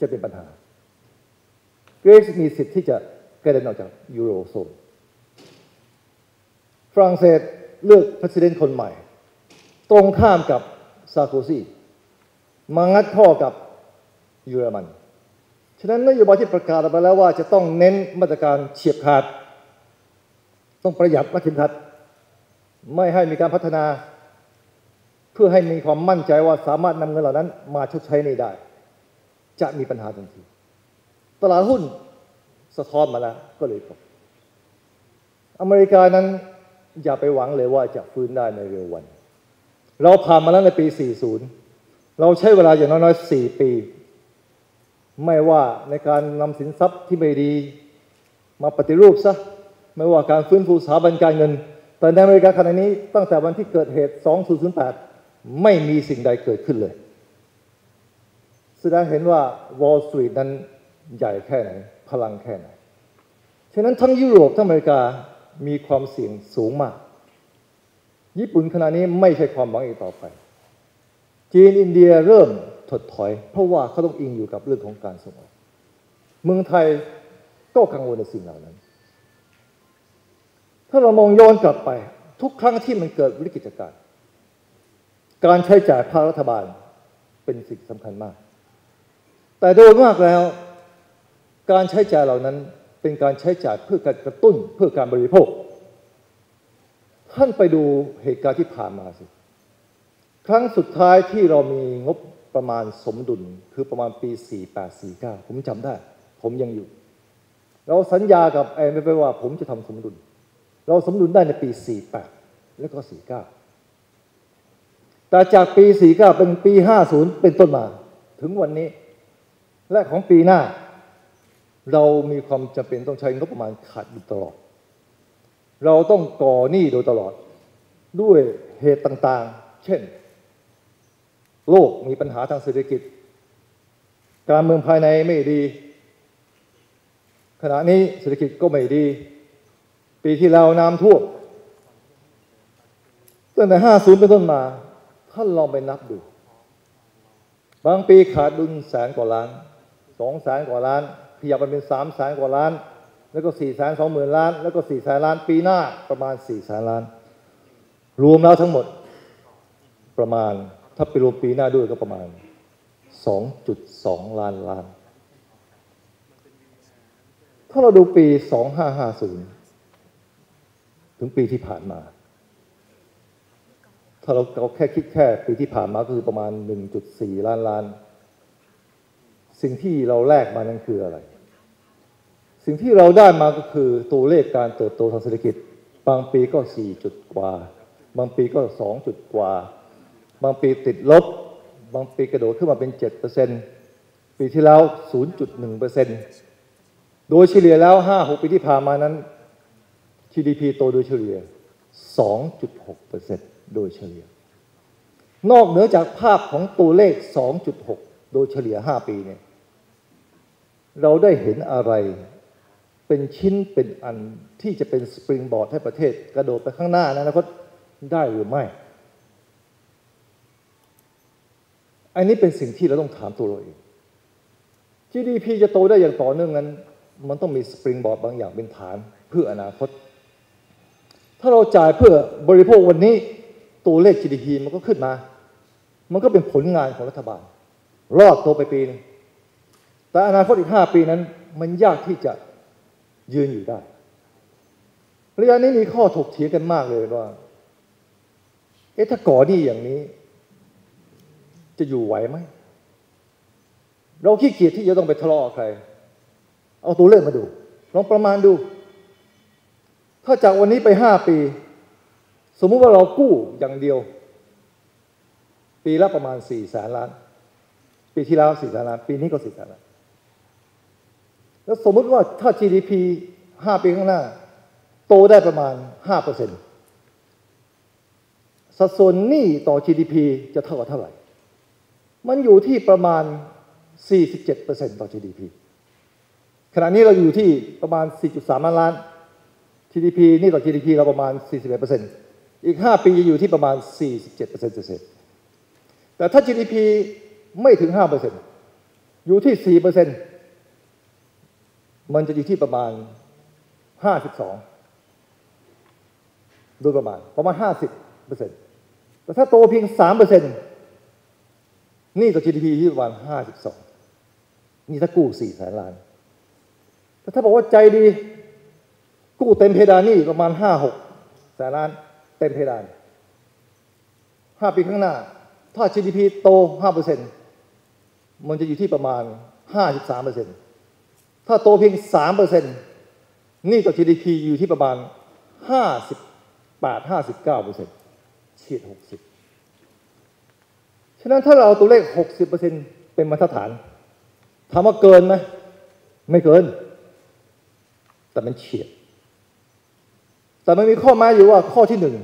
จะเป็นปัญหา กรีซมีสิทธิ์ที่จะกระเด็นออกจากยูโรโซนฝรั่งเศสเลือกประธานคนใหม่ ตรงข้ามกับซาโคซีมางัดข้อกับเยอรมัน ฉะนั้นนโยบายที่ประกาศออกมาแล้วว่าจะต้องเน้นมาตรการเฉียบขาด ต้องประหยัดวัคซีนทัด ไม่ให้มีการพัฒนา เพื่อให้มีความมั่นใจว่าสามารถนำเงินเหล่านั้นมาชดใช้ในได้ จะมีปัญหาทันที ตลาดหุ้นสะท้อนมาแล้วก็เลยตก อเมริกานั้นอย่าไปหวังเลยว่าจะฟื้นได้ในเร็ววัน เราผ่านมาแล้วในปี 40 เราใช้เวลาอย่างน้อยๆ 4 ปี ไม่ว่าในการนำสินทรัพย์ที่ไม่ดีมาปฏิรูปซะ ไม่ว่าการฟื้นฟูสถาบันการเงิน แต่ในอเมริกาขณะนี้ตั้งแต่วันที่เกิดเหตุ 2008 ไม่มีสิ่งใดเกิดขึ้นเลย แสดงเห็นว่า Wall Street นั้นใหญ่แค่ไหน พลังแค่ไหน ฉะนั้นทั้งยุโรปทั้งอเมริกามีความเสี่ยงสูงมาก ญี่ปุ่นขณะนี้ไม่ใช่ความหวังอีกต่อไป จีนอินเดียเริ่มถดถอย เพราะว่าเขาต้องอิงอยู่กับเรื่องของการส่งออก เมืองไทยก็กังวลในสิ่งเหล่านั้น ถ้าเรามองย้อนกลับไป ทุกครั้งที่มันเกิดวิกฤตการณ์การใช้จ่ายภาครัฐบาลเป็นสิ่งสำคัญมาก แต่โดยมากแล้ว การใช้จ่ายเหล่านั้นเป็นการใช้จ่ายเพื่อการกระตุ้นเพื่อการบริโภค ท่านไปดูเหตุการณ์ที่ผ่านมาสิ ครั้งสุดท้ายที่เรามีงบประมาณสมดุลคือประมาณปี 4849 ผมจำได้ ผมยังอยู่ เราสัญญากับไอ้ไม่ไปว่า ผมจะทำสมดุล เราสมดุลได้ในปี 48 แล้วก็ 49 แต่จากปี 49 เป็นปี 50 เป็นต้นมา ถึงวันนี้ และของปีหน้า เรามีความจำเป็นต้องใช้งบประมาณขาดอยู่ตลอด เราต้องก่อหนี้โดยตลอด ด้วยเหตุต่างๆ เช่น โลกมีปัญหาทางเศรษฐกิจ การเมืองภายในไม่ดี ขณะนี้เศรษฐกิจก็ไม่ดี ปีที่แล้วน้ำท่วมตั้งแต่ 50 เป็นต้นมาท่านลองไปนับดู บางปีขาดดุลแสนกว่าล้าน สองแสนกว่าล้าน ขยับไปเป็นสามแสนกว่าล้าน แล้วก็สี่แสนสองหมื่นล้าน แล้วก็สี่แสนล้านปีหน้าประมาณสี่แสนล้าน รวมแล้วทั้งหมดประมาณถ้าไปรวมปีหน้าด้วยก็ประมาณ 2.2 ล้านล้าน ถ้าเราดูปี 2550 ถึงปีที่ผ่านมา ถ้าเราเราแค่คิดแค่ปีที่ผ่านมาก็คือประมาณ 1.4 ล้านล้าน สิ่งที่เราแลกมานั้นคืออะไร สิ่งที่เราได้มาก็คือตัวเลขการเติบโตทางเศรษฐกิจ บางปีก็ 4 จุดกว่า บางปีก็ 2 จุดกว่า บางปีติดลบ บางปีกระโดดขึ้นมาเป็น 7%ปีที่แล้ว 0.1%โดยเฉลี่ยแล้ว 5-6 ปีที่ผ่านมานั้น GDP โตโดยเฉลี่ย 2.6%โดยเฉลี่ย นอกเหนือจากภาพของตัวเลข 2.6 โดยเฉลี่ย 5 ปีเนี่ย เราได้เห็นอะไร เป็นชิ้นเป็นอันที่จะเป็นสปริงบอร์ดให้ประเทศ กระโดดไปข้างหน้านอนาคตได้หรือไม่ อันนี้เป็นสิ่งที่เราต้องถามตัวเราเอง GDP จะโตได้อย่างต่อเนื่องนั้น มันต้องมีสปริงบอร์ดบางอย่างเป็นฐานเพื่ออนาคต ถ้าเราจ่ายเพื่อบริโภควันนี้ตัวเลข GDP มันก็ขึ้นมา มันก็เป็นผลงานของรัฐบาล รอดตัวไปปีนึง แต่อนาคตอีกห้าปีนั้น มันยากที่จะยืนอยู่ได้ระยะนี้มีข้อถกเถียงกันมากเลยว่า เอ๊ะถ้าก่อหนี้อย่างนี้ จะอยู่ไหวไหม เราขี้เกียจที่จะต้องไปทะเลาะใคร เอาตัวเลขมาดู ลองประมาณดู ถ้าจากวันนี้ไปห้าปี สมมุติว่าเรากู้อย่างเดียว ปีละประมาณสี่แสนล้าน ปีที่แล้วสี่แสนล้าน ปีนี้ก็สี่แสนล้าน แล้วสมมติว่าถ้า GDP ห้าปีข้างหน้า โตได้ประมาณห้าเปอร์เซ็นต์สัดส่วนหนี้ต่อ GDP จะเท่ากับเท่าไหร่ มันอยู่ที่ประมาณ 47%ต่อ GDP ขณะนี้เราอยู่ที่ประมาณ 4.3 ล้านล้าน GDP นี่ต่อ GDP เราประมาณ 41%อีก 5 ปีจะอยู่ที่ประมาณ 47%เศษแต่ถ้า GDP ไม่ถึง 5%อยู่ที่สี่เปอร์เซ็น มันจะอยู่ที่ประมาณห้าสิบสองโดยประมาณประมาณห้าสิบเปอร์เซ็นต์แต่ถ้าโตเพียงสามเปอร์เซ็นต์นี่ต่อ GDP ที่ประมาณห้าสิบสองนี่ถ้ากู้สี่แสนล้าน แต่ถ้าบอกว่าใจดี กู้เต็มเพดานนี่ประมาณห้าหกแสนล้าน เต็มเพดานห้าปีข้างหน้า ถ้า GDP โตห้าเปอร์เซ็นต์มันจะอยู่ที่ประมาณห้าสิบสามเปอร์เซ็นต์ ถ้าโตเพียงสามเอร์เซนนี่ต่อ GDP อยู่ที่ประมาณห้าสิบแปดห้าสิบเปอร์เซ็นเฉียดหกสิบฉะนั้นถ้าเราเอาตัวเลขหกสิบเปอร์เซ็นเป็นมาตรฐานถามว่าเกินไหมไม่เกิน แต่มันเฉียด แต่มันมีข้อแม้อยู่ว่าข้อที่หนึ่ง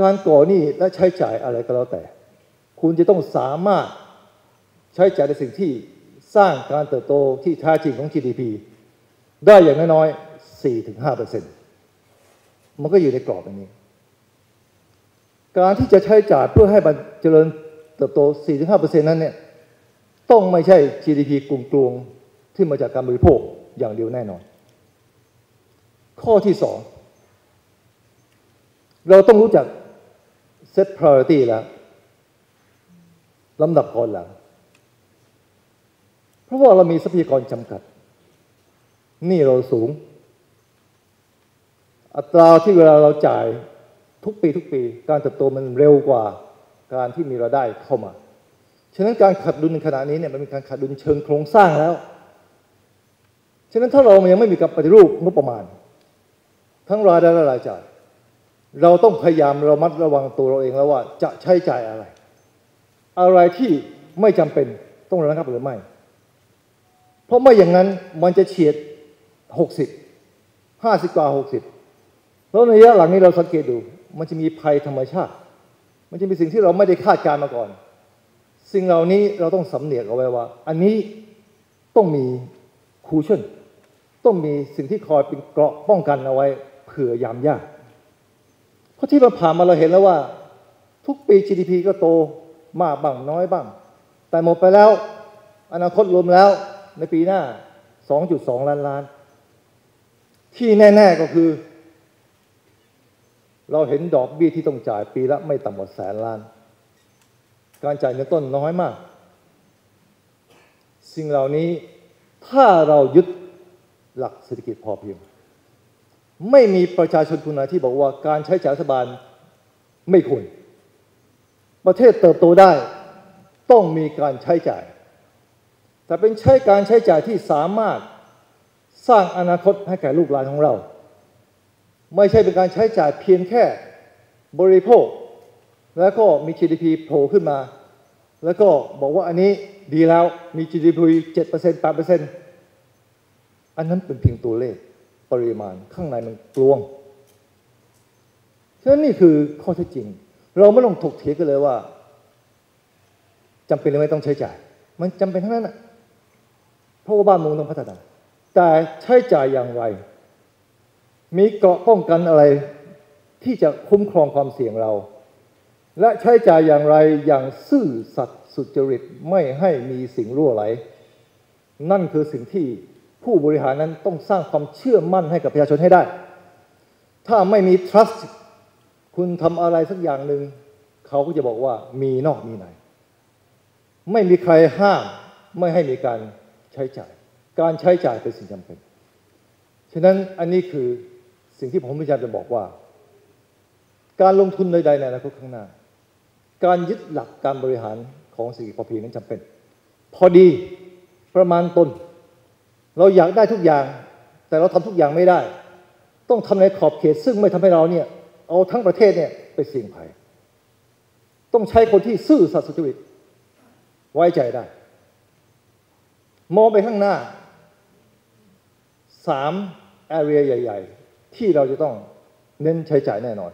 การก่อหนี้และใช้จ่ายอะไรก็แล้วแต่ คุณจะต้องสามารถใช้จ่ายในสิ่งที่ สร้างการเติบโตที่แท้จริงของ GDP ได้อย่างน้อยๆ4-5%เปอร์เซ็นต์มันก็อยู่ในกรอบอย่างนี้ การที่จะใช้จ่ายเพื่อให้มันเจริญเติบโต 4-5%นั้นเนี่ยต้องไม่ใช่ GDP กลุ่มกลวงที่มาจากการบริโภคอย่างเดียวแน่นอน ข้อที่สองเราต้องรู้จัก set priority แล้วลำดับก่อนหลัง เพราะว่าเรามีทรัพยากรจำกัด นี่เราสูง อัตราที่เวลาเราจ่ายทุกปีทุกปี การเติบโตมันเร็วกว่าการที่มีรายได้เข้ามา ฉะนั้นการขาดดุลในขณะนี้เนี่ยมันเป็นการขาดดุลเชิงโครงสร้างแล้ว ฉะนั้นถ้าเรายังไม่มีการปฏิรูปงบประมาณ ทั้งรายได้และรายจ่าย เราต้องพยายามระมัดระวังตัวเราเองแล้วว่า จะใช้จ่ายอะไร อะไรที่ไม่จำเป็นต้องระงับหรือไม่ เพราะไม่อย่างนั้นมันจะเฉียด 60 50กว่า 60 แล้วในระยะหลังนี้เราสังเกตดู มันจะมีภัยธรรมชาติ มันจะมีสิ่งที่เราไม่ได้คาดการมาก่อน สิ่งเหล่านี้เราต้องสำเนียกเอาไว้ว่า อันนี้ต้องมีคูชั่น ต้องมีสิ่งที่คอยเป็นเกราะป้องกันเอาไว้เผื่อยามยาก เพราะที่เราผ่านมาเราเห็นแล้วว่า ทุกปี GDP ก็โตมากบ้างน้อยบ้าง แต่หมดไปแล้ว อนาคตรวมแล้ว ในปีหน้า 2.2 ล้านล้าน ที่แน่ ๆก็คือ เราเห็นดอกเบี้ยที่ต้องจ่ายปีละไม่ต่ำกว่าแสนล้าน การจ่ายเงินต้นน้อยมาก สิ่งเหล่านี้ถ้าเรายึดหลักเศรษฐกิจพอเพียง ไม่มีประชาชนคนไหนที่บอกว่าการใช้จ่ายรัฐบาลไม่ควรประเทศเติบโตได้ต้องมีการใช้จ่าย แต่เป็นใช้การใช้จ่ายที่สามารถสร้างอนาคตให้แก่ลูกหลานของเรา ไม่ใช่เป็นการใช้จ่ายเพียงแค่บริโภค แล้วก็มี GDP โผล่ขึ้นมา แล้วก็บอกว่าอันนี้ดีแล้วมี GDP 7% 8%อันนั้นเป็นเพียงตัวเลขปริมาณข้างในมันกลวงฉะนั้นนี่คือข้อเท็จจริง เราไม่ต้องถกเถียงกันเลยว่าจำเป็นหรือไม่ต้องใช้จ่าย มันจำเป็นทั้งนั้นนะ เพราะว่าบ้านเมืองต้องพัฒนา แต่ใช้จ่ายอย่างไร มีเกราะป้องกันอะไรที่จะคุ้มครองความเสี่ยงเรา และใช้จ่ายอย่างไรอย่างซื่อสัตย์สุจริตไม่ให้มีสิ่งรั่วไหล นั่นคือสิ่งที่ผู้บริหารนั้นต้องสร้างความเชื่อมั่นให้กับประชาชนให้ได้ ถ้าไม่มี trust คุณทำอะไรสักอย่างหนึ่ง เขาก็จะบอกว่ามีนอกมีใน ไม่มีใครห้ามไม่ให้มีการ ใช้จ่าย การใช้จ่ายเป็นสิ่งจำเป็น ฉะนั้นอันนี้คือสิ่งที่ผมพยายามจะบอกว่า การลงทุนใดๆในอนาคตข้างหน้า การยึดหลักการบริหารของเศรษฐกิจพอเพียงนั้นจำเป็น พอดีประมาณต้นเราอยากได้ทุกอย่าง แต่เราทำทุกอย่างไม่ได้ ต้องทำในขอบเขต ซึ่งไม่ทำให้เราเนี่ยเอาทั้งประเทศเนี่ยไปเสี่ยงภัย ต้องใช้คนที่ซื่อสัตย์สุจริตไว้ใจได้ มองไปข้างหน้าสามแอเรียใหญ่ ๆ ที่เราจะต้องเน้นใช้จ่ายแน่นอน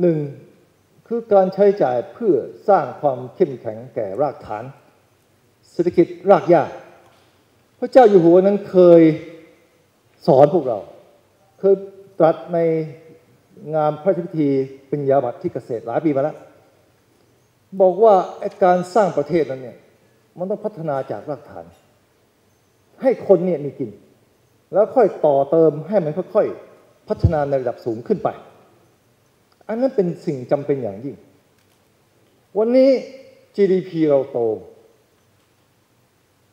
หนึ่งคือการใช้จ่ายเพื่อสร้างความเข้มแข็งแก่รากฐาน เศรษฐกิจรากหญ้าพระเจ้าอยู่หัวนั้นเคยสอนพวกเรา เคยตรัสในงานพระราชพิธีปริญญาบัตรที่เกษตรหลายปีมาแล้ว บอกว่าการสร้างประเทศนั้นเนี่ย มันต้องพัฒนาจากรากฐาน ให้คนเนี่ยมีกิน แล้วค่อยต่อเติมให้มันค่อยๆพัฒนาในระดับสูงขึ้นไป อันนั้นเป็นสิ่งจำเป็นอย่างยิ่ง วันนี้ GDP เราโต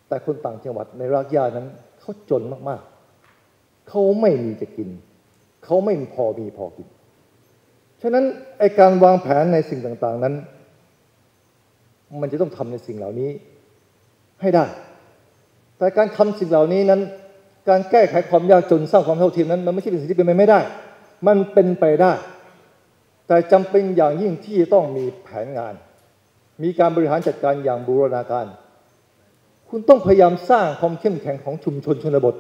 แต่คนต่างจังหวัดในรากหญ้านั้นเขาจนมากๆ เขาไม่มีจะกิน เขาไม่พอมีพอกิน ฉะนั้นไอการวางแผนในสิ่งต่างๆนั้น มันจะต้องทำในสิ่งเหล่านี้ ให้ได้ แต่การทำสิ่งเหล่านี้นั้น การแก้ไขความยากจนสร้างความเท่าเทียมนั้น มันไม่ใช่เป็นสิ่งที่เป็นไปไม่ได้ มันเป็นไปได้ แต่จำเป็นอย่างยิ่งที่ต้องมีแผนงาน มีการบริหารจัดการอย่างบูรณาการ คุณต้องพยายามสร้างความเข้มแข็งของชุมชนชนบท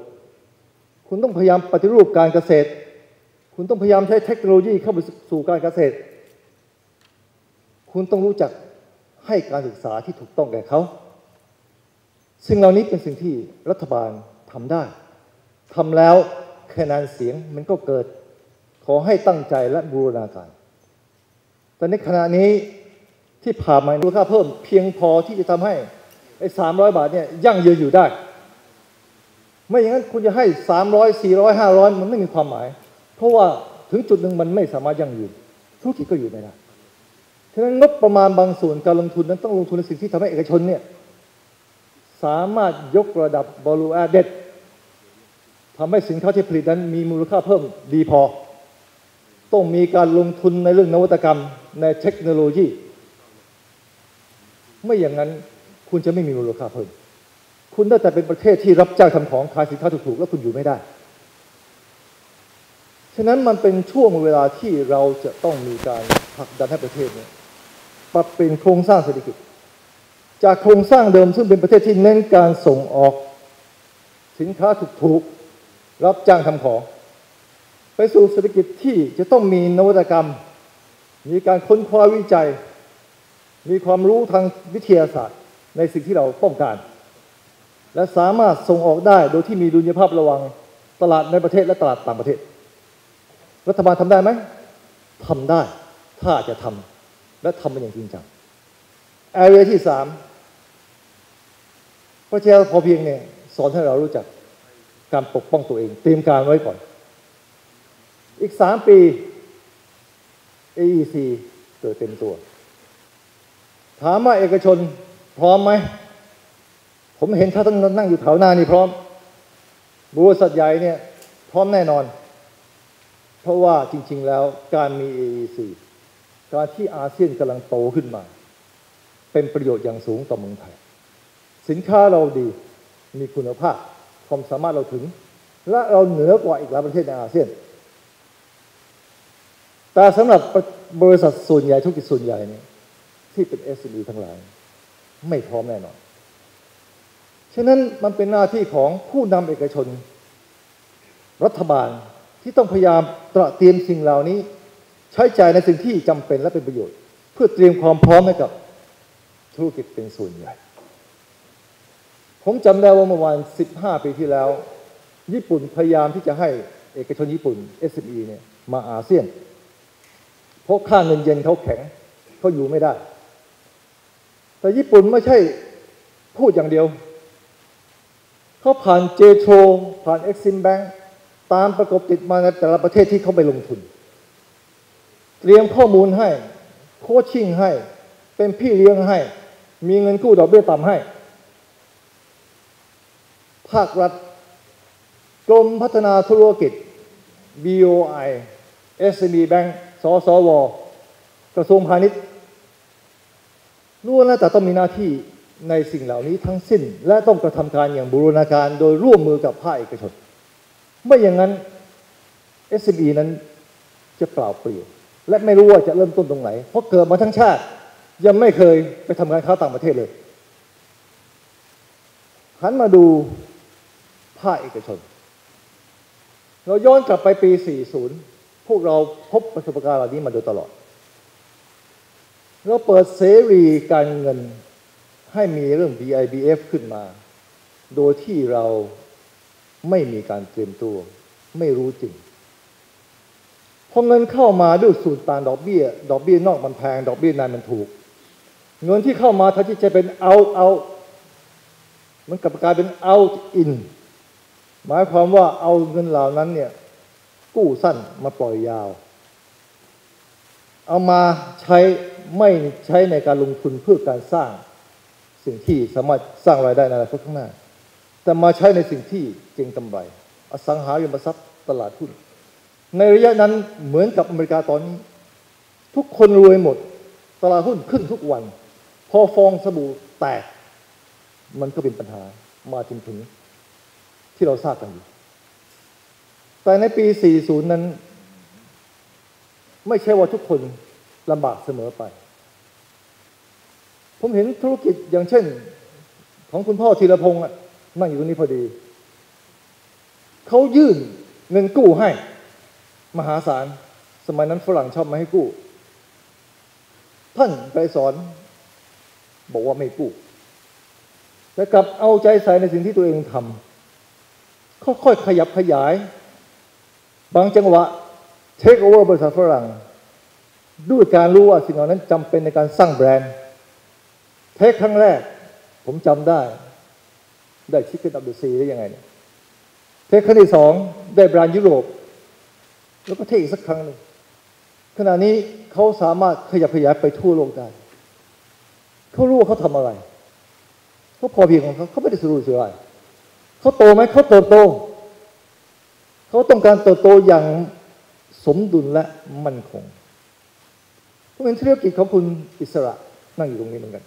คุณต้องพยายามปฏิรูปการเกษตร คุณต้องพยายามใช้เทคโนโลยีเข้าไปสู่การเกษตร คุณต้องรู้จักให้การศึกษาที่ถูกต้องแก่เขา สิ่งเหล่านี้เป็นสิ่งที่รัฐบาลทำได้ทำแล้วคะแนนเสียงมันก็เกิด ขอให้ตั้งใจและบูรณาการ แต่ในขณะนี้ที่ผ่านมามูลค่าเพิ่มเพียงพอที่จะทำให้ไอ้สามร้อยบาทเนี่ยยั่งยืนอยู่ได้ ไม่อย่างนั้นคุณจะให้สามร้อยสี่ร้อยห้าร้อยมันไม่มีความหมาย เพราะว่าถึงจุดหนึ่งมันไม่สามารถยั่งยืนธุรกิจก็อยู่ไม่ได้ ฉะนั้นงบประมาณบางส่วนการลงทุนนั้นต้องลงทุนในสิ่งที่ทำให้เอกชนเนี่ย สามารถยกระดับ value added ทำให้สินค้าที่ผลิตนั้นมีมูลค่าเพิ่มดีพอ ต้องมีการลงทุนในเรื่องนวัตกรรมในเทคโนโลยี ไม่อย่างนั้นคุณจะไม่มีมูลค่าเพิ่ม คุณได้แต่เป็นประเทศที่รับจ้างทำของขายสินค้าถูกๆ แล้วคุณอยู่ไม่ได้ ฉะนั้นมันเป็นช่วงเวลาที่เราจะต้องมีการผลักดันให้ประเทศนี้ปรับเปลี่ยนโครงสร้างเศรษฐกิจ จากโครงสร้างเดิมซึ่งเป็นประเทศที่เน้นการส่งออก สินค้าถูกๆรับจ้างทำของ ไปสู่เศรษฐกิจที่จะต้องมีนวัตกรรม มีการค้นคว้าวิจัย มีความรู้ทางวิทยาศาสตร์ ในสิ่งที่เราต้องการ และสามารถส่งออกได้โดยที่มีดุลยภาพระวังตลาดในประเทศและตลาดต่างประเทศ รัฐบาลทำได้ไหมทำได้ถ้าจะทำและทำมันอย่างจริงจังแอเรียที่สาม ระเจ้าพอเพียงเนี่ยสอนให้เรารู้จักการปกป้องตัวเองเตรียมการไว้ก่อน อีกสามปี AEC เกิดเต็มตัว ถามว่าเอกชนพร้อมไหม ผมเห็นถ้าต้องนั่งอยู่แถวหน้านี่พร้อมบริษัทใหญ่เนี่ย พร้อมแน่นอน เพราะว่าจริง ๆ แล้วการมี AEC การที่อาเซียนกำลังโตขึ้นมา เป็นประโยชน์อย่างสูงต่อเมืองไทย สินค้าเราดีมีคุณภาพความสามารถเราถึง และเราเหนือกว่าอีกหลายประเทศในอาเซียน แต่สำหรับบริษัทส่วนใหญ่ธุรกิจส่วนใหญ่เนี่ยที่เป็น SME ทั้งหลาย ไม่พร้อมแน่นอน ฉะนั้นมันเป็นหน้าที่ของผู้นำเอกชน รัฐบาลที่ต้องพยายามตระเตรียมสิ่งเหล่านี้ ใช้จ่ายในสิ่งที่จำเป็นและเป็นประโยชน์ เพื่อเตรียมความพร้อมให้กับธุรกิจเป็นส่วนใหญ่ ผมจำได้ว่าเมื่อวาน 15 ปีที่แล้ว ญี่ปุ่นพยายามที่จะให้เอกชนญี่ปุ่น SME เนี่ยมาอาเซียน เพราะค่าเงินเยนเขาแข็งเขาอยู่ไม่ได้ แต่ญี่ปุ่นไม่ใช่พูดอย่างเดียว เขาผ่านเจโทรผ่านเอ็กซิมแบงตามประกบติดมาในแต่ละประเทศที่เขาไปลงทุน เตรียมข้อมูลให้ โคชชิ่งให้ เป็นพี่เลี้ยงให้ มีเงินกู้ดอกเบี้ยต่ำให้ ภาครัฐ กรมพัฒนาธุรกิจ BOI SME Bank สสว กระทรวงพาณิชย์ล้วนแล้วแต่ต้องมีหน้าที่ในสิ่งเหล่านี้ทั้งสิ้น และต้องกระทำการอย่างบูรณาการโดยร่วมมือกับภาคเอกชน ไม่อย่างนั้น SME นั้นจะเปล่าเปลี่ยว และไม่รู้ว่าจะเริ่มต้นตรงไหน เพราะเกิดมาทั้งชาติ ยังไม่เคยไปทำงานค้าต่างประเทศเลยหันมาดู ภาคเอกชน เราย้อนกลับไปปี 40 พวกเราพบประสบการณ์เหล่านี้มาโดยตลอด เราเปิดเสรีการเงินให้มีเรื่อง BIBF ขึ้นมา โดยที่เราไม่มีการเตรียมตัว ไม่รู้จริงพอเงินเข้ามาด้วยสูตรต่างดอกเบี้ย ดอกเบี้ยนอกมันแพง ดอกเบี้ยในมันถูก เงินที่เข้ามาแทนที่จะเป็นเอาเอามันกลับกลายเป็น out in หมายความว่าเอาเงินเหล่านั้นเนี่ย กู้สั้นมาปล่อยยาว เอามาใช้ไม่ใช้ในการลงทุนเพื่อการสร้างสิ่งที่สามารถสร้างรายได้ในอนาคตข้างหน้า แต่มาใช้ในสิ่งที่เก่งกำไร อสังหาริมทรัพย์ตลาดหุ้น ในระยะนั้นเหมือนกับอเมริกาตอนนี้ ทุกคนรวยหมด ตลาดหุ้นขึ้นทุกวัน พอฟองสบู่แตก มันก็เป็นปัญหามาจนถึง ที่เราทราบกันอยู่ แต่ในปี 40 นั้น ไม่ใช่ว่าทุกคนลำบากเสมอไป ผมเห็นธุรกิจอย่างเช่น ของคุณพ่อธีรพงศ์นั่งอยู่ตรงนี้พอดี เขายื่นเงินกู้ให้ มหาศาล สมัยนั้นฝรั่งชอบมาให้กู้ ท่านไปสอน บอกว่าไม่กู้แต่กลับเอาใจใส่ในสิ่งที่ตัวเองทำ ค่อยๆขยับขยาย บางจังหวะเทคโอเวอร์บริษัทฝรั่ง ด้วยการรู้ว่าสิ่งเหล่านั้นจำเป็นในการสร้างแบรนด์ เทคครั้งแรก ผมจำได้ ได้ชิคเก้นดับเบิลซีได้ยังไงเนี่ยเทคครั้งที่สองได้แบรนด์ยุโรป แล้วก็เทคอีกสักครั้งหนึ่งขณะนี้เขาสามารถขยับขยายไปทั่วโลกได้ เขารู้ว่าเขาทำอะไร เขาพอเพียงของเขาเขาไม่ได้สรุปเสียอะไร เขาโตไหมเขาเติบโต เขาต้องการเติบโตอย่างสมดุลและมั่นคงผมเห็นธุรกิจของคุณอิสระนั่งอยู่ตรงนี้เหมือนกัน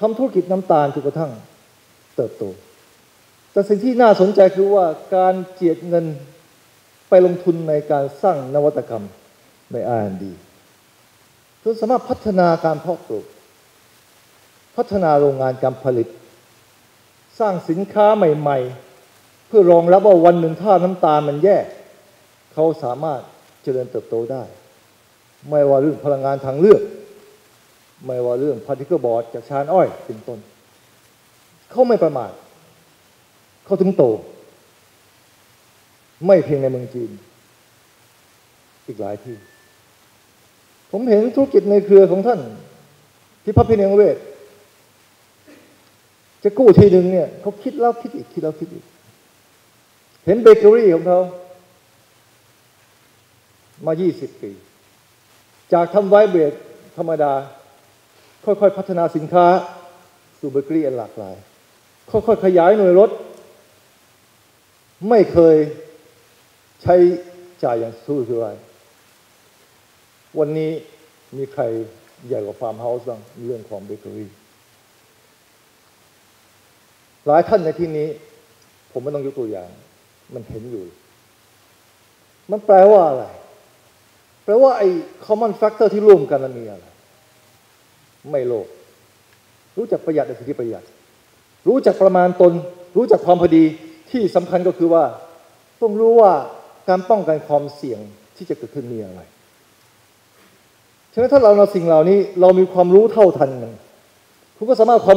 ทำธุรกิจน้ำตาลจนกระทั่งเติบโต แต่สิ่งที่น่าสนใจคือว่าการเจียดเงินไปลงทุนในการสร้างนวัตกรรมใน R&D จนสามารถพัฒนาการเพาะปลูก พัฒนาโรงงานการผลิต สร้างสินค้าใหม่ ๆ เพื่อรองรับว่าวันหนึ่งถ้าน้ำตาลมันแย่เขาสามารถเจริญเติบโตได้ ไม่ว่าเรื่องพลังงานทางเลือก ไม่ว่าเรื่องพาร์ติเคิลบอร์ดจากชานอ้อยเป็นต้นเขาไม่ประมาทเขาถึงโต ไม่เพียงในเมืองจีน อีกหลายที่ ผมเห็นธุรกิจในเครือของท่าน ที่พับพิเนงเวศ จะกู้ทีหนึ่งเนี่ยเขาคิดแล้วคิดอีกคิดแล้วคิดอีก เห็นเบเกอรี่ของเขามา 20 ปี จากทำไวเบรดธรรมดา ค่อยๆ พัฒนาสินค้า สู่เบเกอรี่อันหลากหลาย ค่อยๆ ขยายหน่วยรถ ไม่เคยใช้จ่ายอย่างสู้ช่วยวันนี้มีใครใหญ่กว่าฟาร์มเฮาส์บ้างเรื่องของเบเกอรี่ หลายท่านในที่นี้ ผมไม่ต้องยกตัวอย่าง มันเห็นอยู่ มันแปลว่าอะไร แปลว่าไอ้ common factor ที่ร่วมกันมันมีอะไร ไม่โลภรู้จักประหยัดในสิ่งที่ประหยัด รู้จักประมาณตน รู้จักความพอดีที่สำคัญก็คือว่า ต้องรู้ว่าการป้องกันความเสี่ยงที่จะเกิดขึ้นมีอะไร ฉะนั้นถ้าเราเราสิ่งเหล่านี้ เรามีความรู้เท่าทันมันคุณก็สามารถความ